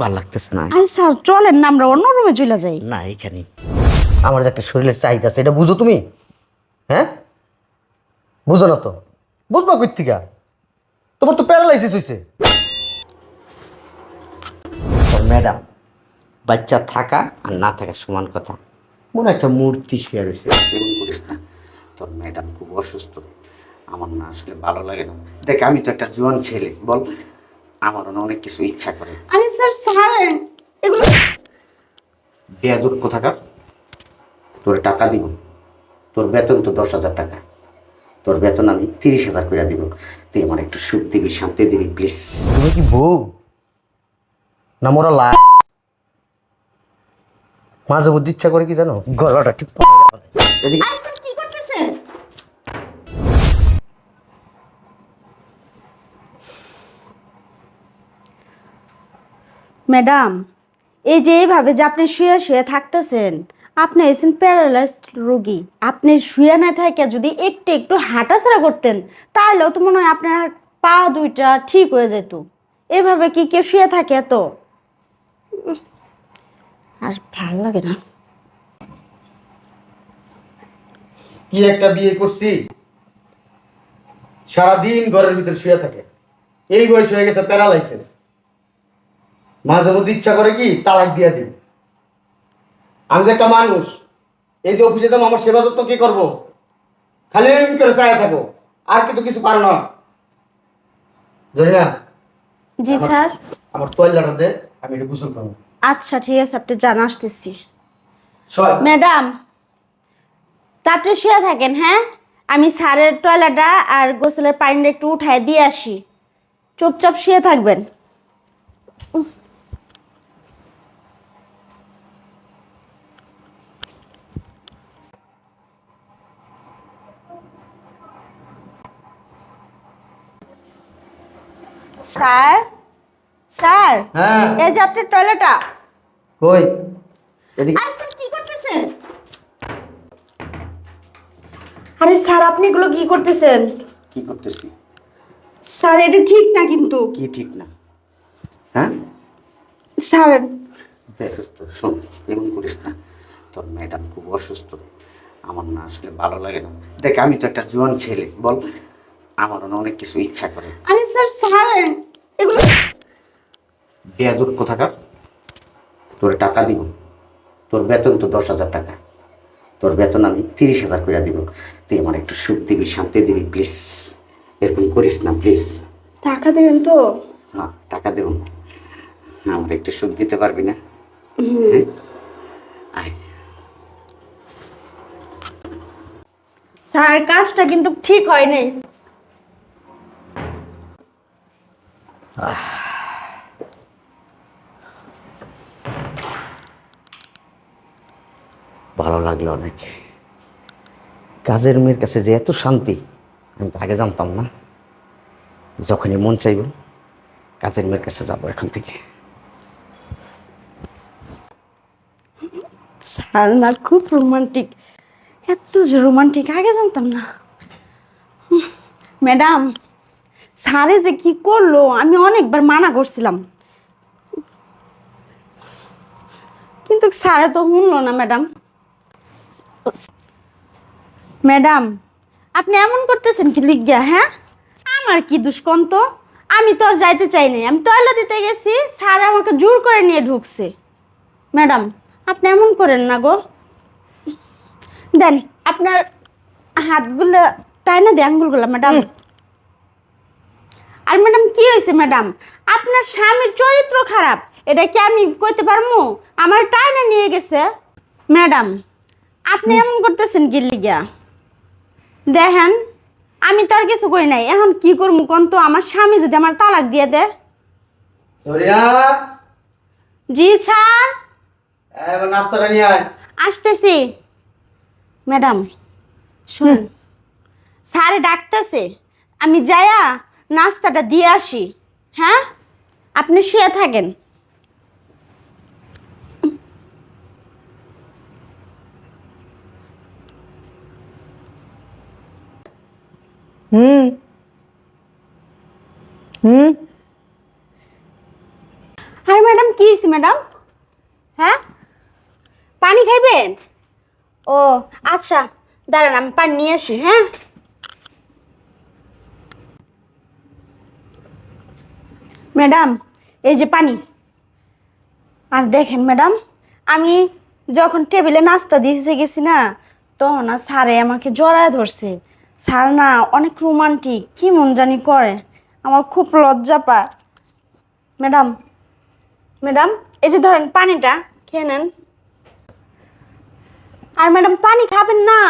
ভালো লাগতেছে না। আরে স্যার চলেন না আমরা অন্য রুমে চলে যাই। না এইখানে আমার যে একটা শরীরের চাহিদা আছে এটা বুঝো তুমি? হ্যাঁ? বুঝো না তো। বুঝবা কই থেকে তোমার তো প্যারালাইসিস হয়েছে ম্যাডাম বাচ্চা থাকা আর না থাকা সমান কথা। মনে একটা মূর্তি শুয়ে রয়েছে এমন করিস না। তোর ম্যাডাম খুব অসুস্থ। আমার না আসলে ভালো লাগে না। দেখ আমি তো একটা জোয়ান ছেলে বল। আমারও না অনেক কিছু ইচ্ছা করে। আরে স্যার ছাড়েন এগুলো বেয়াদুর কোথাকার? তোর টাকা দিব। তোর বেতন তো দশ হাজার টাকা। তোর বেতন আমি তিরিশ হাজার করে দিব। তুই আমার একটু সুখ দিবি শান্তি দিবি প্লিজ তুমি কি বউ? না মোরা লা মাঝে মধ্যে ইচ্ছা করে কি জানো? গলাটা ঠিক এদিকে ম্যাডাম এই যে এইভাবে যে আপনি শুয়ে শুয়ে থাকতেছেন আপনি এসেন প্যারালাইজড রোগী। আপনি শুয়ে না থাকে যদি একটু একটু হাঁটাচড়া করতেন তাহলেও তো মনে হয় আপনার পা দুইটা ঠিক হয়ে যেত। এভাবে কি কেউ শুয়ে থাকে এত? আর ভালো লাগে না। কি একটা বিয়ে করছি? সারাদিন ঘরের ভিতরে শুয়ে থাকে। এই বয়স হয়ে গেছে প্যারালাইসিস মাঝে মধ্যে ইচ্ছা করে কি তালাক দিয়ে দিই। আমি তো একটা মানুষ এই যে অফিসে যাব আমার সেবা যত্ন কি করব? খালি করে চায়া থাকো আর কিন্তু কিছু পারো না। জানি না জি স্যার। আমার টয়লেটটা দে আমি এটা গোসল করব। আচ্ছা ঠিক আছে আপনি জানা আসতেছি। ম্যাডাম তা আপনি শুয়ে থাকেন হ্যাঁ? আমি স্যারের টয়লেটটা আর গোসলের পানিটা একটু উঠায় দিয়ে আসি। চুপচাপ শুয়ে থাকবেন। স্যার? স্যার হ্যাঁ। এই যে আপনার টয়লেটটা কই? এদিকে। আরে স্যার কি করতেছেন? আরে স্যার আপনি এগুলো কি করতেছেন? কি করতেছি? স্যার এটা ঠিক না কিন্তু। কি ঠিক না? হ্যাঁ? স্যার। দেখিস তো শোন এমন করিস না। তোর ম্যাডাম খুব অসুস্থ। আমার না আসলে ভালো লাগে না। দেখ আমি তো একটা জোয়ান ছেলে বল। আমারও না অনেক কিছু ইচ্ছা করে। আরে স্যার স্যার এগুলো বেয়াদুর কোথাকার? তোর টাকা দিব। তোর বেতন তো দশ হাজার টাকা। তোর বেতন আমি তিরিশ হাজার করে দিব। তুই আমার একটু সুখ দিবি শান্তি দিবি প্লিজ এরকম করিস না প্লিজ টাকা দেবেন তো? হ্যাঁ টাকা দেব আমার একটু সুখ দিতে পারবি না? হ্যাঁ? আয়। স্যার কাজটা কিন্তু ঠিক হয় নাই ভালো লাগল অনেক। কাজের মেয়ের কাছে যে এত শান্তি, আমি তো আগে জানতাম না। যখনই মন চাইব, কাজের মেয়ের কাছে যাব এখন থেকে। স্যার না, খুব রোমান্টিক এত যে রোমান্টিক আগে জানতাম না। ম্যাডাম স্যারে যে কি করল, আমি অনেকবার মানা করছিলাম। কিন্তু স্যারে তো শুনলো না, ম্যাডাম। ম্যাডাম, আপনি এমন করতেছেন কি লিখিয়া হ্যাঁ? আমার কি দুষ্কন্ত? আমি তো আর যাইতে চাই নাই। আমি টয়লেট দিতে গেছি, স্যার আমাকে জোর করে নিয়ে ঢুকছে। ম্যাডাম, আপনি এমন করেন না গো। দেন, আপনার হাতগুলো টাইনা দিয়ে আঙ্গুলগুলো, ম্যাডাম। আর ম্যাডাম কি হয়েছে ম্যাডাম? আপনার স্বামীর চরিত্র খারাপ এটা কি আমি কইতে পারব আমার টাইনে নিয়ে গেছে। ম্যাডাম আপনি এমন করতেছেন কি লিগা? দেখেন আমি তো আর কিছু করি নাই। এখন কি করব কোন তো? আমার স্বামী যদি আমার তালাক দিয়ে দেয়। সরিয়া! জি স্যার। নাস্তাটা নিয়ে আয়। আসতেছি। ম্যাডাম শুনুন। স্যারে ডাকতেছে। আমি যায়া নাস্তাটা দিয়ে আসি। হ্যাঁ? আপনি শুয়ে থাকেন। হুম। হুম। আর ম্যাডাম কি হয়েছে ম্যাডাম? হ্যাঁ? পানি খাইবেন? ও আচ্ছা দাঁড়ান আমি পানি নিয়ে আসি হ্যাঁ? ম্যাডাম, এই যে পানি। আর দেখেন ম্যাডাম, আমি যখন টেবিলে নাস্তা দিয়েছে গেছি না, তখন না স্যারে আমাকে জড়ায় ধরছে। স্যার না অনেক রোমান্টিক, কি মন জানি করে। আমার খুব লজ্জা পায়। ম্যাডাম ম্যাডাম, এই যে ধরেন পানিটা, খেয়ে নেন। আর ম্যাডাম, পানি খাবেন না।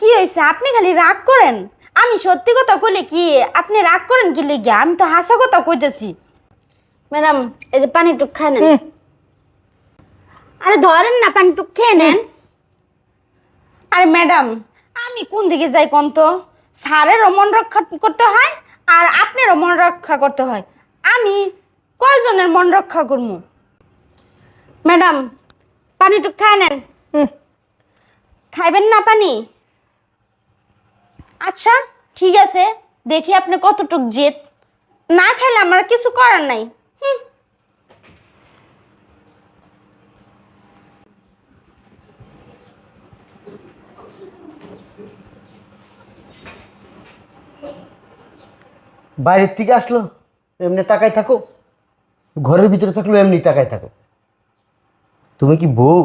কি হয়েছে? আপনি খালি রাগ করেন। আমি সত্যি কথা কইলে কি? আপনি রাগ করেন কি লেগে আমি তো হাসা কথা কইতেছি। ম্যাডাম এই যে পানি টুক খায় নেন। আরে ধরেন না পানি টুক খেয়ে নেন। আরে ম্যাডাম আমি কোন দিকে যাই কোন তো? স্যারেরও মন রক্ষা করতে হয় আর আপনারও মন রক্ষা করতে হয়। আমি কয়জনের মন রক্ষা করব ম্যাডাম পানি টুক খায় নেন। খাইবেন না পানি? আচ্ছা ঠিক আছে দেখি আপনি কতটুক জেদ। না খাইলে আমার কিছু করার নাই হুম বাইরের থেকে আসলো, এমনি তাকাই থাকো। ঘরের ভিতরে থাকল, এমনি তাকাই থাকো। তুমি কি বউ?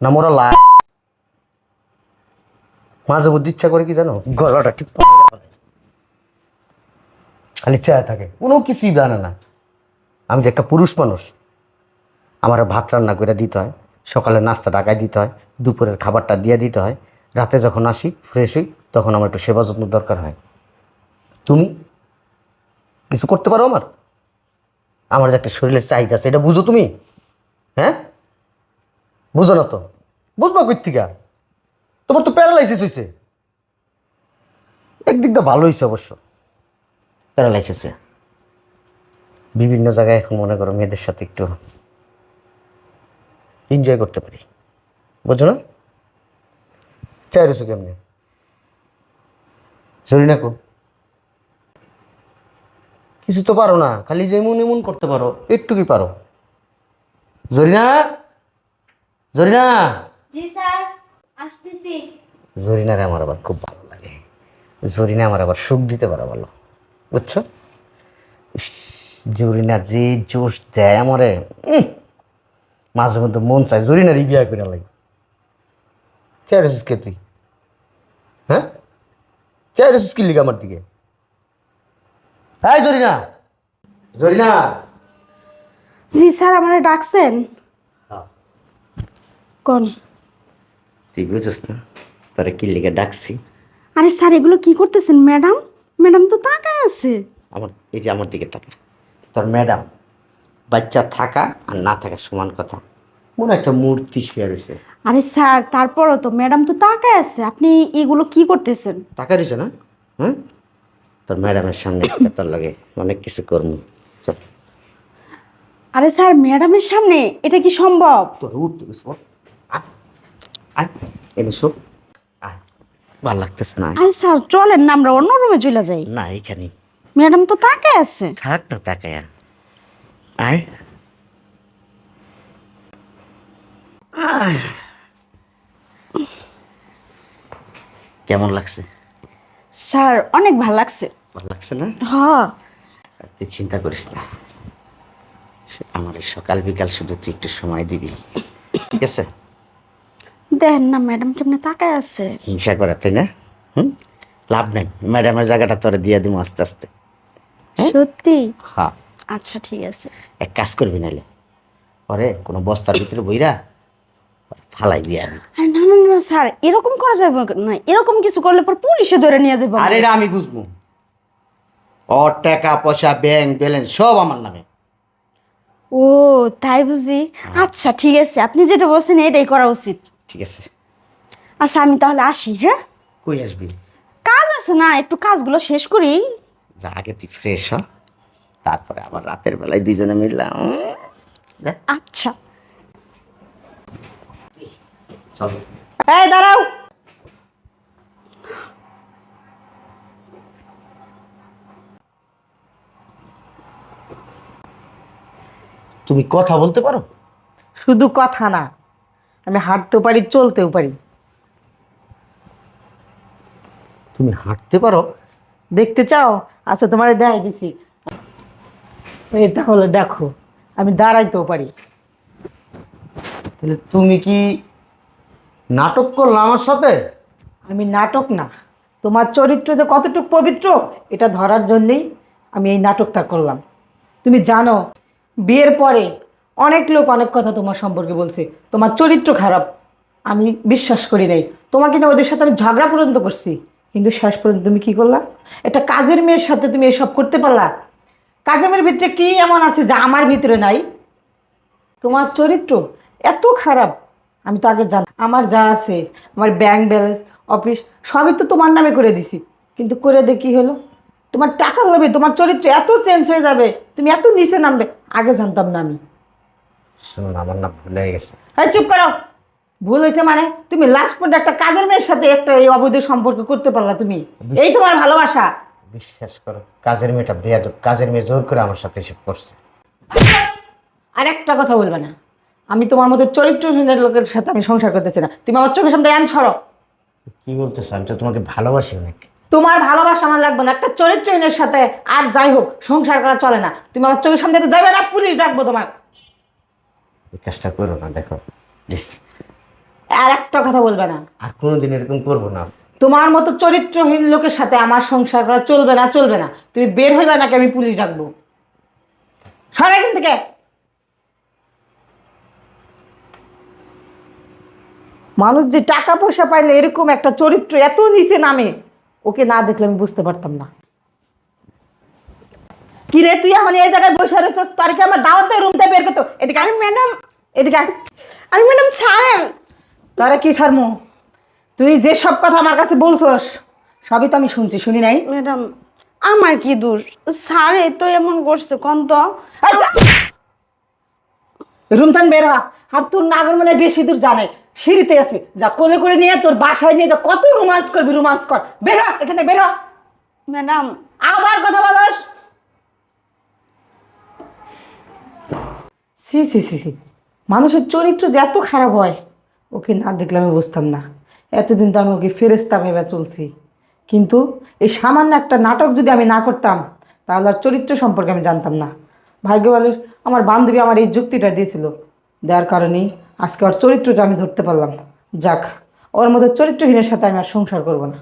না মোরা লা মাঝে মধ্যে ইচ্ছা করে কি জানো? গলাটা ঠিক খালি চায় থাকে। কোনো কিছুই জানে না। আমি যে একটা পুরুষ মানুষ, আমার ভাত রান্না করে দিতে হয়, সকালে নাস্তা টাকায় দিতে হয়, দুপুরের খাবারটা দিয়ে দিতে হয়, রাতে যখন আসি ফ্রেশ হই, তখন আমার একটু সেবা যত্ন দরকার হয়। তুমি কিছু করতে পারো আমার? আমার যে একটা শরীরের চাহিদা আছে এটা বুঝো তুমি? হ্যাঁ? বুঝো না তো। বুঝবা কই থেকে তোমার তো প্যারালাইসিস হয়েছে একদিক দিয়ে ভালো হয়েছে অবশ্য। প্যারালাইসিস হয়ে বিভিন্ন জায়গায় এখন মনে করো মেয়েদের সাথে একটু এনজয় করতে পারি। বুঝো না? চাই রয়েছো কেমনি? শরীর না কিছু তো পারো না খালি যে এমন করতে পারো একটুকুই পারো। জরিনা? জরিনা? জি স্যার আসতেছি। জরিনারে আমার আবার খুব ভালো লাগে। জরিনা আমার আবার সুখ দিতে পারো ভালো বুঝছ? জরিনা যে জোশ দেয় আমারে মাঝে মধ্যে মন চায় জরিনারই বিয়া করে লাগে। চেয়ারেছিস কে তুই? হ্যাঁ? চেয়ারেছিস কি লিগে আমার দিকে? হ্যাঁ জরিনা জরিনা। জি স্যার আমারে ডাকছেন। কোন? তুই বুঝছিস না তোরা কি লিগে ডাকছি? আরে স্যার এগুলো কি করতেছেন ম্যাডাম? ম্যাডাম তো তাকায় আছে। আমার এই যে আমার দিকে তাকা। তোর ম্যাডাম। বাচ্চা থাকা আর না থাকা সমান কথা। মনে একটা মূর্তি শুয়ে রয়েছে। আরে স্যার তারপরও তো ম্যাডাম তো তাকায় আছে। আপনি এগুলো কি করতেছেন? টাকা রয়েছে না? হ্যাঁ? তোর ম্যাডামের সামনে তোর লাগে অনেক কিছু করব চল। আরে স্যার ম্যাডামের সামনে এটা কি সম্ভব? তোর উঠতে গেছো আয় আয় এনে আয় ভালো লাগতেছে না। আরে স্যার চলেন না আমরা অন্য রুমে চলে যাই। না এখানে ম্যাডাম তো তাকায় আছে। থাক না তাকায় আয়। কেমন লাগছে? স্যার অনেক ভালো লাগছে। ভালো লাগছে না? হ্যাঁ। তুই চিন্তা করিস না। আমার সকাল বিকাল শুধু তুই একটু সময় দিবি। ঠিক আছে? দেখেন না ম্যাডাম কেমনে তাকায় আছে? হিংসা করে তাই না? হুম? লাভ নেই। ম্যাডামের জায়গাটা তোরে দিয়ে দিব আস্তে আস্তে। সত্যি? হ্যাঁ। আচ্ছা ঠিক আছে। এক কাজ করবি নাহলে পরে কোনো বস্তার ভিতরে বইরা ফালাই দিয়ে আমি আরে না স্যার এরকম করা যাবে না। এরকম কিছু করলে পর পুলিশে ধরে নিয়ে যাবে আরে এটা আমি বুঝব। ওর টাকা পয়সা ব্যাংক ব্যালেন্স সব আমার নামে। ও তাই বুঝি? আচ্ছা ঠিক আছে। আপনি যেটা বলছেন এটাই করা উচিত। ঠিক আছে। আচ্ছা আমি তাহলে আসি হ্যাঁ? কই আসবি? কাজ আছে না একটু কাজগুলো শেষ করি। যা আগে তুই ফ্রেশ হ। তারপরে আবার রাতের বেলায় দুজনে মিললাম। আচ্ছা। চল। এই দাঁড়াও। তুমি কথা বলতে পারো? শুধু কথা না আমি হাঁটতেও পারি চলতেও পারি। তুমি হাঁটতে পারো? দেখতে চাও? আচ্ছা তোমার দেখাই দিছি। এই তাহলে দেখো আমি দাঁড়াইতেও পারি। তাহলে তুমি কি নাটক করলাম আমার সাথে? আমি নাটক না। তোমার চরিত্র যে কতটুকু পবিত্র, এটা ধরার জন্যেই আমি এই নাটকটা করলাম। তুমি জানো, বিয়ের পরে অনেক লোক অনেক কথা তোমার সম্পর্কে বলছে। তোমার চরিত্র খারাপ। আমি বিশ্বাস করি নাই। তোমাকে না ওদের সাথে আমি ঝগড়া পর্যন্ত করছি। কিন্তু শেষ পর্যন্ত তুমি কী করলা? একটা কাজের মেয়ের সাথে তুমি এসব করতে পারলা? কাজের মেয়ের ভিতরে কী এমন আছে যা আমার ভিতরে নাই? তোমার চরিত্র এত খারাপ। আমি তো আগে জান আমার যা আছে আমার ব্যাংক ব্যালেন্স অফিস সবই তো তোমার নামে করে দিছি। কিন্তু করে দে কি হলো? তোমার টাকা হবে তোমার চরিত্র এত চেঞ্জ হয়ে যাবে তুমি এত নিচে নামবে আগে জানতাম না আমি। শোনো আমার না ভুলে গেছে। হ্যাঁ চুপ করো। ভুল হয়েছে মানে তুমি লাস্ট পর্যন্ত একটা কাজের মেয়ের সাথে একটা এই অবৈধ সম্পর্ক করতে পারলা তুমি। এই তোমার ভালোবাসা। বিশ্বাস করো কাজের মেয়েটা বেয়াদ কাজের মেয়ে জোর করে আমার সাথে এসব করছে। আর একটা কথা বলবে না। আমি তোমার মতো চরিত্রহীনের লোকের সাথে আমি সংসার করতে চাই না। তুমি আমার চোখের সামনে আন ছড়ো কি বলতেছ আমি তো তোমাকে ভালোবাসি অনেক। তোমার ভালোবাসা আমার লাগবে না। একটা চরিত্রহীনের সাথে আর যাই হোক সংসার করা চলে না। তুমি আমার চোখের সামনে যাবে না পুলিশ ডাকবো তোমার। এই কাজটা করো না দেখো প্লিজ আর একটা কথা বলবে না। আর কোনোদিন এরকম করব না। তোমার মতো চরিত্রহীন লোকের সাথে আমার সংসার করা চলবে না চলবে না। তুমি বের হইবে নাকি আমি পুলিশ ডাকবো। সরে এখান থেকে। মানুষ যে টাকা পয়সা পাইলে এরকম একটা চরিত্র এত নিচে নামে ওকে না দেখলে আমি বুঝতে পারতাম না। কি রে তুই আমার এই জায়গায় বসে রয়েছিস? তোর কি আমার দাওয়াতে রুমতে বের করতো এদিকে আমি ম্যাডাম এদিকে আমি ম্যাডাম ছাড়েন। তোরা কি ছাড়মু? তুই যে সব কথা আমার কাছে বলছস সবই তো আমি শুনছি শুনি নাই? ম্যাডাম আমার কি দোষ? স্যারে তো এমন করছে কোন তো? রুম থান বের হ আর তোর নাগর মানে বেশি দূর জানে সিঁড়িতে আছে। যা কোলে করে নিয়ে তোর বাসায় নিয়ে যা কত রোমান্স করবি রোমান্স কর। বের হ এখানে বের হ। ম্যাডাম। আবার কথা বলস। সি সি সি সি। মানুষের চরিত্র যে এত খারাপ হয় ওকে না দেখলে আমি বুঝতাম না। এতদিন তো আমি ওকে ফেরেস্তা ভেবে চলছি। কিন্তু এই সামান্য একটা নাটক যদি আমি না করতাম তাহলে আর চরিত্র সম্পর্কে আমি জানতাম না। ভাগ্য বলে আমার বান্ধবী আমার এই যুক্তিটা দিয়েছিল। দেওয়ার কারণেই আজকে ওর চরিত্রটা আমি ধরতে পারলাম। যাক, ওর মতো চরিত্রহীনের সাথে আমি আর সংসার করব না।